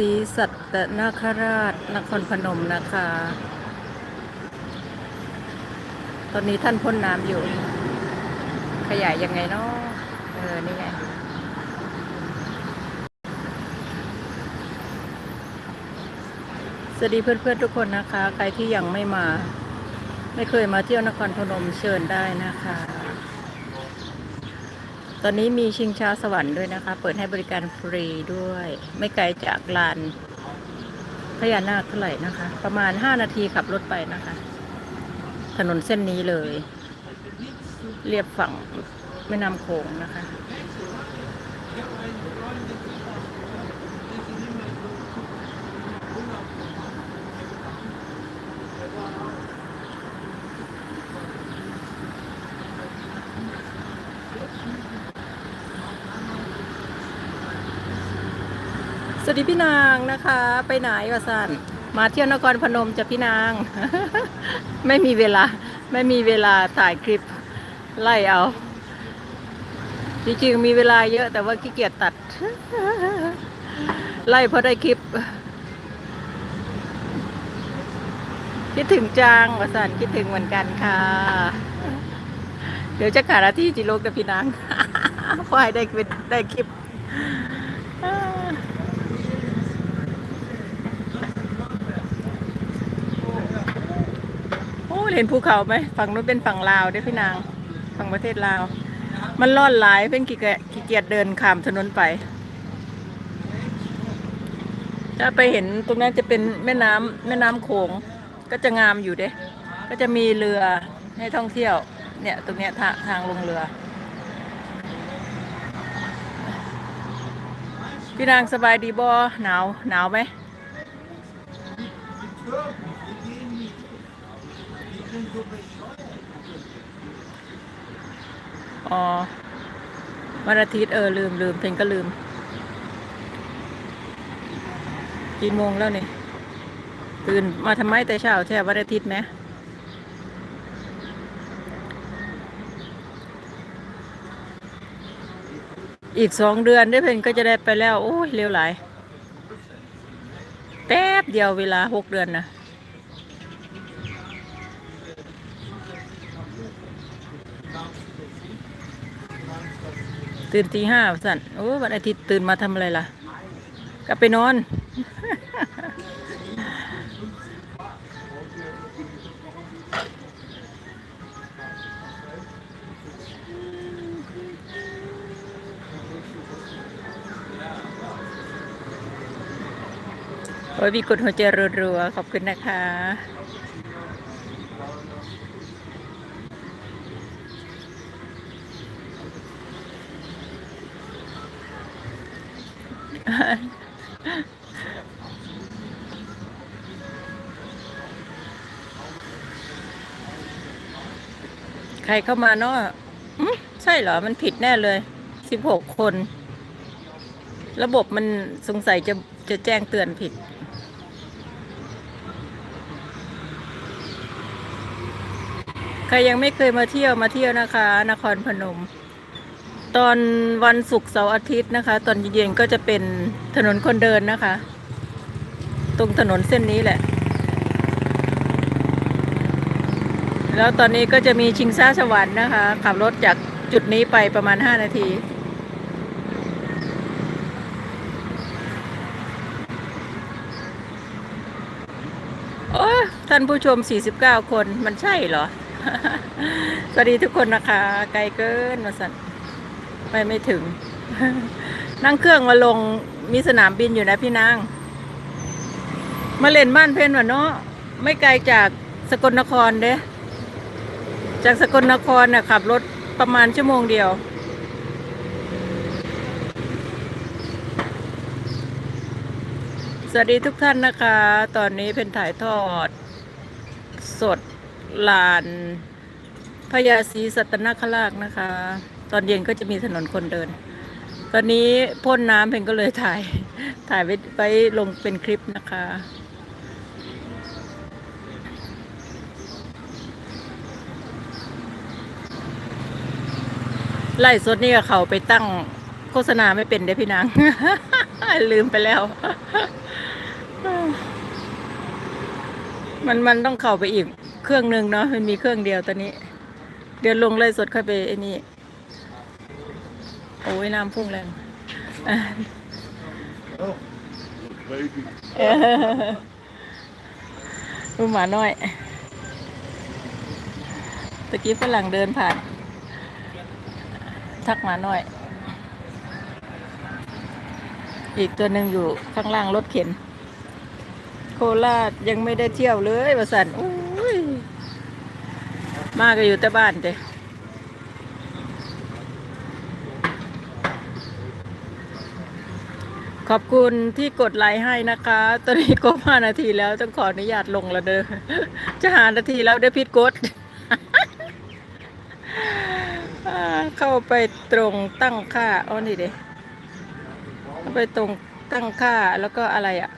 รีสัตนาคราชนครพนมนะคะ ตอนนี้ท่านพ่นน้ำอยู่ ขยายยังไงเนาะเออ นี่ไง สวัสดีเพื่อนๆทุกคนนะคะ ใครที่ยังไม่มา ไม่เคยมาเที่ยวนครพนมเชิญได้นะคะ ตอนนี้มีชิงช้าสวรรค์ด้วยนะคะ เปิดให้บริการฟรีด้วย ไม่ไกลจากลานพญานาคเท่าไหร่นะคะ ประมาณ 5 นาทีขับรถไปนะคะ ถนนเส้นนี้เลย เรียบฝั่งแม่น้ำโขงนะคะ วัสดีพี่นางนะคะ ไปไหนวะสันมาเที่ยวนครพนมจะพี่นาง ไม่มีเวลา ไม่มีเวลาถ่ายคลิป ไล่เอา จริงๆมีเวลาเยอะแต่ว่าขี้เกียจตัด ไล่เพราะได้คลิป คิดถึงจังวสันคิดถึงเหมือนกันค่ะ เดี๋ยวจะขาดหน้าที่จิโลกกับพี่นางเพราะให้ได้ได้คลิป โอ้ เห็นภูเขาไหมฝั่งนู้นเป็นฝั่งลาวด้อพี่นางฝั่งประเทศลาว มันล่อนหลายเพิ่งขี้เกียจขี้เกียจเดินข้ามถนนไป ถ้าไปเห็นตรงนั้นจะเป็นแม่น้ำแม่น้ำโขงก็จะงามอยู่เด้ ก็จะมีเรือให้ท่องเที่ยว เนี่ย ตรงเนี้ยทางทางลงเรือ พี่นางสบายดีบ่หนาวหนาวไหม อ๋อวันอาทิตย์เออลืมลืมเพลงก็ลืม กี่โมงแล้วเนี่ยตื่นมาทำไมแต่เช้าแท้วันอาทิตย์ไหมอีกสองเดือนได้เพลงก็จะได้ไปแล้ว โอ้ยเร็วหลาย แป๊บเดียวเวลาหกเดือนนะ ตื่นตีห้าสั่นโอ้วันอาทิตย์ตื่นมาทำอะไรล่ะก็ไปนอน โอ้ยมีกดหัวใจรัวๆขอบคุณนะคะ ใครเข้ามาเนาะอืมใช่เหรอ มันผิดแน่เลย สิบหกคน ระบบมันสงสัยจะจะแจ้งเตือนผิดใครยังไม่เคยมาเที่ยวมาเที่ยวนะคะ นครพนม ตอนวันศุกร์เสาร์อาทิตย์นะคะ ตอนเย็นๆก็จะเป็นถนนคนเดินนะคะ ตรงถนนเส้นนี้แหละ แล้วตอนนี้ก็จะมีชิงช้าสวรรค์นะคะ ขับรถจากจุดนี้ไปประมาณ 5 นาที โอ้ท่านผู้ชม 49 คนมันใช่เหรอ สวัสดีทุกคนนะคะ ไกลเกินมาสั่น ไปไม่ถึง นั่งเครื่องมาลงมีสนามบินอยู่นะพี่นาง มาเล่นบ้านเพนวะเนาะไม่ไกลจากสกลนครเด้ จากสกลนครน่ะขับรถประมาณชั่วโมงเดียว สวัสดีทุกท่านนะคะ ตอนนี้เป็นถ่ายทอด สดลานพญาศรีสัตนคราชนะคะ ตอนเย็นก็จะมีถนนคนเดิน ตอนนี้พ่นน้ำเพนก็เลยถ่าย ถ่ายไว้ไปลงเป็นคลิปนะคะ ไล่สดนี่เขาไปตั้งโฆษณาไม่เป็นได้พี่นาง ลืมไปแล้ว มันมันต้องเข้าไปอีกเครื่องหนึ่งเนาะมันมีเครื่องเดียวตอนนี้ เดี๋ยวลงไล่สดเข้าไปไอ้นี่ โอ้ยน้ำพุ่งแรงอะ Oh, baby. เออดูหมาน้อยตะกี้ฝรั่งเดินผ่าน ทักหมาน้อย อีกตัวหนึ่งอยู่ข้างล่างรถเข็น โคราชยังไม่ได้เที่ยวเลยประสันอุ้ย มาก็อยู่แต่บ้านเจ้ ขอบคุณที่กดไลค์ให้นะคะ ตอนนี้ก็ห้านาทีแล้วต้องขออนุญาตลงแล้วเด้อจะหานาทีแล้วเด้พิดกด เข้าไปตรงตั้งค่าอ๋อนี่เด้เข้าไปตรงตั้งค่าแล้วก็อะไรอะ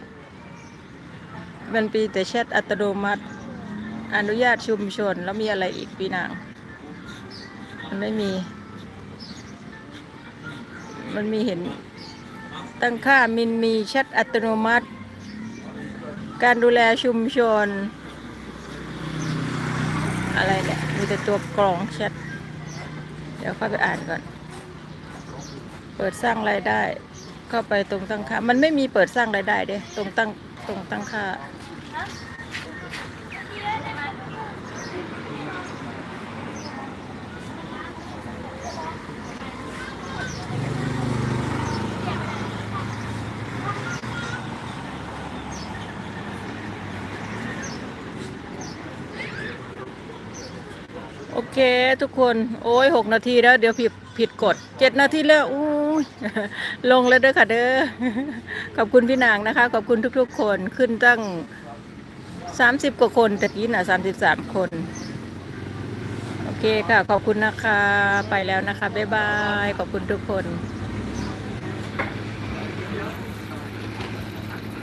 มันปีแต่แชทอัตโนมัติ อนุญาตชุมชน แล้วมีอะไรอีกปีนาง มันไม่มี มันมีเห็น ตั้งค่ามินมีแชทอัตโนมัติ การดูแลชุมชน อะไรเนี่ย มีแต่ตัวกรองแชทเดี๋ยวเข้าไปอ่านก่อน เปิดสร้างรายได้ เข้าไปตรงตั้งค่า มันไม่มีเปิดสร้างรายได้เด้ตรงตั้งตรงตั้งค่า เคทุกคนโอ้ยหกนาทีแล้วเดี๋ยวผิดผิดกฎเจ็ดนาทีแล้วอู้ยลงแล้วเด้อค่ะเด้อขอบคุณพี่นางนะคะ ขอบคุณทุกๆ คนขึ้นตั้งสามสิบกว่าคนตะกี้น่ะสามสิบสามคน โอเคค่ะ ขอบคุณนะคะ ไปแล้วนะคะ บ๊ายบาย ขอบคุณทุกคน